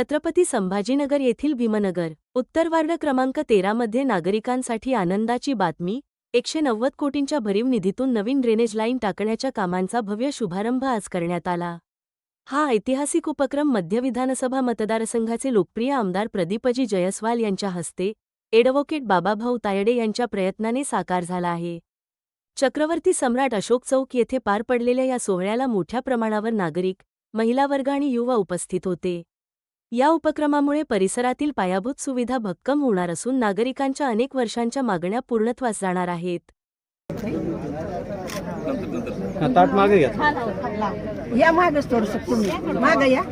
छत्रपती संभाजीनगर येथील भीमनगर उत्तर वार्ड क्रमांक तेरामध्ये नागरिकांसाठी आनंदाची बातमी एकशे नव्वद कोटींच्या भरीव निधीतून नवीन ड्रेनेज लाईन टाकण्याच्या कामांचा भव्य शुभारंभ आज करण्यात आला. हा ऐतिहासिक उपक्रम मध्य विधानसभा मतदारसंघाचे लोकप्रिय आमदार प्रदीपजी जयस्वाल यांच्या हस्ते एडव्होकेट बाबाभाऊ तायडे यांच्या प्रयत्नाने साकार झाला आहे. चक्रवर्ती सम्राट अशोक चौक येथे पार पडलेल्या या सोहळ्याला मोठ्या प्रमाणावर नागरिक महिला वर्ग आणि युवा उपस्थित होते. या उपक्रमामुळे परिसरातील पायाभूत सुविधा भक्कम होणार असून नागरिकांच्या अनेक वर्षांच्या मागण्या पूर्णत्वास जाणार आहेत. ताट मागे घ्या. या मागच थोडस माग या.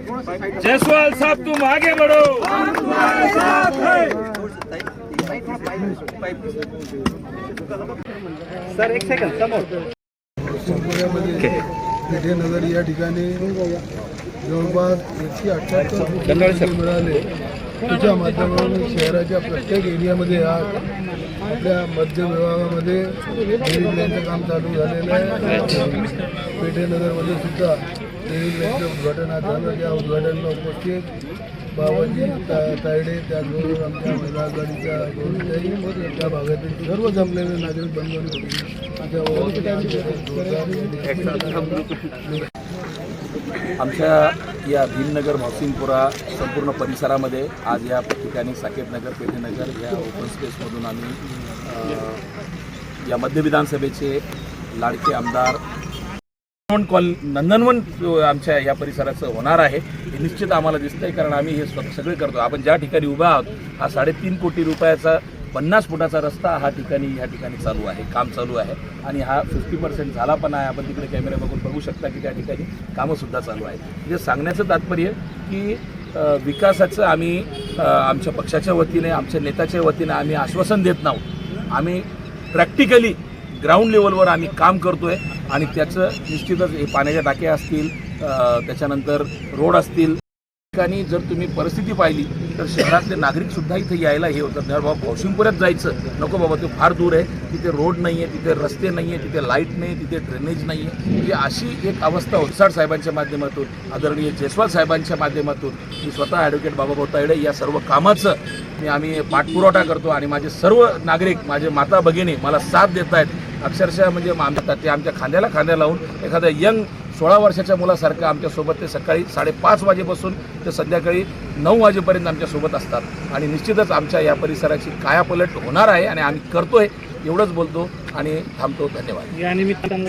जयसवाल साहब तुम आगे बढ़ो सर एक सेकंद समोर. पेठे नगर या ठिकाणी जवळपास एकशे अठ्ठ्याहत्तर. मिळाले. त्याच्या माध्यमातून शहराच्या प्रत्येक एरियामध्ये आज आपल्या मध्य विभागामध्ये काम चालू झालेलं आहे. पेठे नगरमध्ये सुद्धा डेअरी उद्घाटन आज झालं त्या उद्घाटनाला उपस्थित. बाबाजी तायडे त्याचबरोबर आमच्या महिला त्या भागातील सर्व जमलेले नागरिक बंधू आमच्या या भीमनगर म्हासिंगपुरा संपूर्ण परिसरामध्ये आज या ठिकाणी साकेतनगर पेठेनगर या ओपन स्पेसमधून आम्ही या मध्य विधानसभेचे लाडके आमदार नंदनवन कॉल नंदनवन आमच्या या परिसराचं होणार आहे. हे निश्चित आम्हाला दिसतंय कारण आम्ही हे स्वतः सगळे करतो. आपण ज्या ठिकाणी उभे आहोत हा साडेतीन कोटी रुपयाचा पन्नास फुटाचा रस्ता हा ठिकाणी या ठिकाणी चालू आहे काम चालू आहे. आणि हा फिफ्टी पर्सेंट झाला पण आहे. आपण तिकडे कॅमेरे बघून बघू शकता की त्या ठिकाणी कामंसुद्धा चालू आहे म्हणजे सांगण्याचं तात्पर्य की विकासाचं आम्ही आमच्या पक्षाच्या वतीने आमच्या नेत्याच्या वतीने आम्ही आश्वासन देत नाहोत. आम्ही प्रॅक्टिकली ग्राउंड लेवलवर आम्ही काम करतोय आणि त्याचं निश्चितच हे पाण्याच्या टाक्या असतील त्याच्यानंतर रोड असतील. ठिकाणी जर तुम्ही परिस्थिती पाहिली तर शहरातले नागरिक सुद्धा इथे यायला हे होतात नाही बाबा भौशिंगपुऱ्यात जायचं. नको बाबा ते फार दूर आहे. तिथे रोड नाही आहे तिथे रस्ते नाही आहे तिथे लाइट नाही तिथे ड्रेनेज नाही आहे म्हणजे अशी एक अवस्था उत्साड साहेबांच्या माध्यमातून आदरणीय जयस्वाल साहेबांच्या माध्यमातून मी स्वतः ॲडव्होकेट बाबाभाऊ तायडे या सर्व कामाचं मी आम्ही पाठपुरवठा करतो आणि माझे सर्व नागरिक माझे माता भगिनी मला साथ देत आहेत अक्षरशः म्हणजे आमच्या ते आमच्या खांद्याला खांद्या लावून एखाद्या यंग सोळा वर्षाच्या मुलासारखं आमच्यासोबत ते सकाळी साडेपाच वाजेपासून ते संध्याकाळी नऊ वाजेपर्यंत आमच्यासोबत असतात. आणि निश्चितच आमच्या या परिसराची कायापलट होणार आहे आणि आम्ही करतोय एवढंच बोलतो आणि थांबतो. धन्यवाद. या निमित्तानं